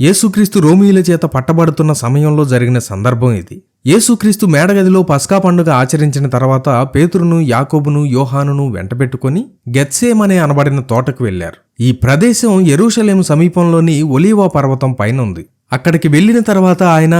యేసుక్రీస్తు రోమియుల చేత పట్టబడుతున్న సమయంలో జరిగిన సందర్భం ఇది. యేసుక్రీస్తు మేడగదిలో పస్కా పండుగ ఆచరించిన తర్వాత పేతురును యాకోబును యోహానును వెంటబెట్టుకుని గెత్సేమనే అనబడిన తోటకు వెళ్ళారు ఈ ప్రదేశం ఎరుషలేము సమీపంలోని ఒలీవా పర్వతం పైన ఉంది అక్కడికి వెళ్ళిన తర్వాత ఆయన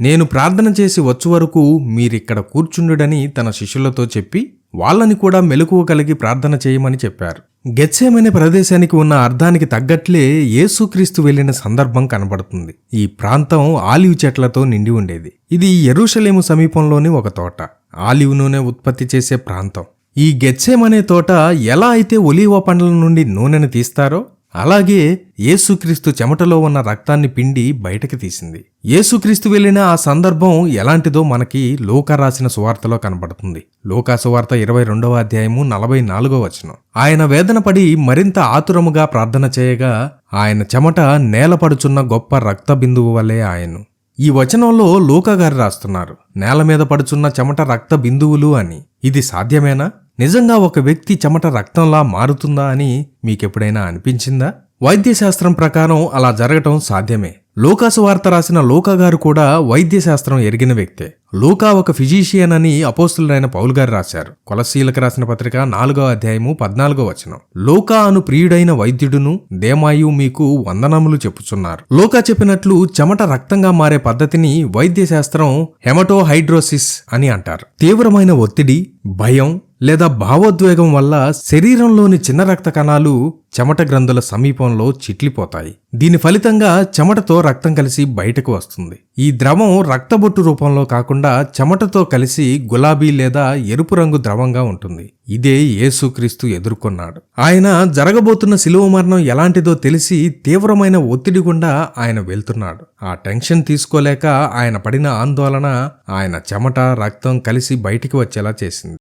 నేను ప్రార్థన చేసి వచ్చు వరకు మీరిక్కడ కూర్చుండుడని తన శిష్యులతో చెప్పి వాళ్ళని కూడా మెలకువ కలిగి ప్రార్థన చేయమని చెప్పారు. గెత్సేమనే ప్రదేశానికి ఉన్న అర్థానికి తగ్గట్లే యేసుక్రీస్తు వెళ్ళిన సందర్భం కనబడుతుంది. ఈ ప్రాంతం ఆలివ్ చెట్లతో నిండి ఉండేది. ఇది ఎరుషలేము సమీపంలోని ఒక తోట. ఆలివ్ నూనె ఉత్పత్తి చేసే ప్రాంతం. ఈ గెచ్చేమనే తోట ఎలా అయితే ఒలీవ పండ్ల నుండి నూనెను తీస్తారో అలాగే యేసుక్రీస్తు చెమటలో ఉన్న రక్తాన్ని పిండి బయటకి తీసింది. యేసుక్రీస్తు వెళ్ళిన ఆ సందర్భం ఎలాంటిదో మనకి లోక రాసిన సువార్తలో కనబడుతుంది. లోకా సువార్త ఇరవై రెండవ అధ్యాయము నలభై నాలుగో వచనం. ఆయన వేదన పడి మరింత ఆతురముగా ప్రార్థన చేయగా ఆయన చెమట నేలపడుచున్న గొప్ప రక్త బిందువు వలె ఆయను ఈ వచనంలో లోకగారు రాస్తున్నారు. నేల మీద పడుచున్న చెమట రక్త బిందువులు అని. ఇది సాధ్యమేనా? నిజంగా ఒక వ్యక్తి చెమట రక్తంలా మారుతుందా అని మీకెప్పుడైనా అనిపించిందా? వైద్యశాస్త్రం ప్రకారం అలా జరగటం సాధ్యమే. లోకాసు వార్త రాసిన లోకా గారు కూడా వైద్యశాస్త్రం ఎరిగిన వ్యక్తే. లోకా ఒక ఫిజీషియన్ అని అపోస్తులైన పౌలు గారు రాశారు. కొలసీలకు రాసిన పత్రిక నాలుగో అధ్యాయము పద్నాలుగో వచనం. లోకా అను ప్రియుడైన వైద్యుడును దేమాయు మీకు వందనములు చెప్పుచున్నారు. లోకా చెప్పినట్లు చెమట రక్తంగా మారే పద్ధతిని వైద్యశాస్త్రం హెమటోహైడ్రోసిస్ అని అంటారు. తీవ్రమైన ఒత్తిడి భయం లేదా భావోద్వేగం వల్ల శరీరంలోని చిన్న రక్త కణాలు చెమట గ్రంథుల సమీపంలో చిట్లిపోతాయి. దీని ఫలితంగా చెమటతో రక్తం కలిసి బయటకు వస్తుంది. ఈ ద్రవం రక్తబొట్టు రూపంలో కాకుండా చెమటతో కలిసి గులాబీ లేదా ఎరుపు రంగు ద్రవంగా ఉంటుంది. ఇదే యేసుక్రీస్తు ఎదుర్కొన్నాడు. ఆయన జరగబోతున్న శిలువ మరణం ఎలాంటిదో తెలిసి తీవ్రమైన ఒత్తిడి గుండా ఆయన వెళ్తున్నాడు. ఆ టెన్షన్ తీసుకోలేక ఆయన పడిన ఆందోళన ఆయన చెమట రక్తం కలిసి బయటికి వచ్చేలా చేసింది.